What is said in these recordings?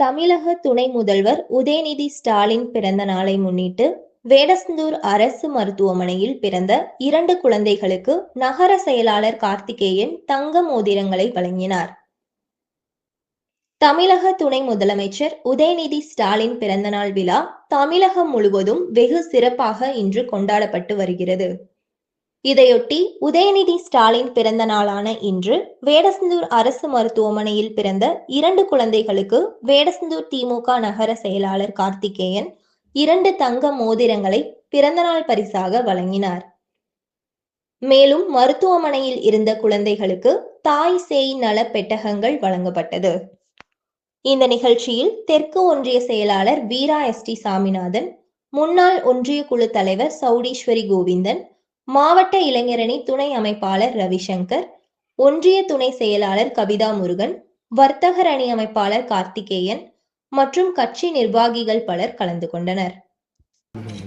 தமிழக துணை முதல்வர் உதயநிதி ஸ்டாலின் பிறந்த நாளை முன்னிட்டு வேடசந்தூர் அரசு மருத்துவமனையில் பிறந்த இரண்டு குழந்தைகளுக்கு நகர செயலாளர் கார்த்திகேயன் தங்க மோதிரங்களை வழங்கினார். தமிழக துணை முதலமைச்சர் உதயநிதி ஸ்டாலின் பிறந்தநாள் விழா தமிழகம் முழுவதும் வெகு சிறப்பாக இன்று கொண்டாடப்பட்டு வருகிறது. இதையொட்டி உதயநிதி ஸ்டாலின் பிறந்த நாளான இன்று வேடசந்தூர் அரசு மருத்துவமனையில் பிறந்த இரண்டு குழந்தைகளுக்கு வேடசந்தூர் திமுக நகர செயலாளர் கார்த்திகேயன் இரண்டு தங்க மோதிரங்களை பிறந்தநாள் பரிசாக வழங்கினார். மேலும் மருத்துவமனையில் இருந்த குழந்தைகளுக்கு தாய் சேய் நல பெட்டகங்கள் வழங்கப்பட்டது. இந்த நிகழ்ச்சியில் தெற்கு ஒன்றிய செயலாளர் வீரா எஸ் டி சாமிநாதன் முன்னாள் ஒன்றிய குழு தலைவர் சௌடீஸ்வரி கோவிந்தன் மாவட்ட இளைஞரணி துணை அமைப்பாளர் ரவிசங்கர் ஒன்றிய துணை செயலாளர் கவிதா முருகன் வர்த்தகர் அணி அமைப்பாளர் கார்த்திகேயன் மற்றும் கட்சி நிர்வாகிகள் பலர் கலந்து கொண்டனர். அப்படியே.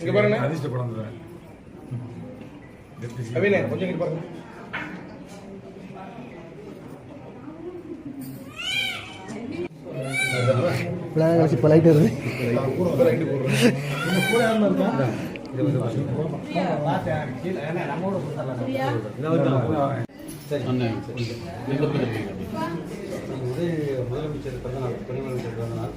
இங்க பாருங்க. அதிர்ஷ்ட படம் அபினே கொஞ்சம் இங்க பாருங்க. பிளான் வச்சு இப்போ லைட் வருது முதலமைச்சர் பிறந்த நாள் துணை முதலமைச்சர் பிறந்த நாள்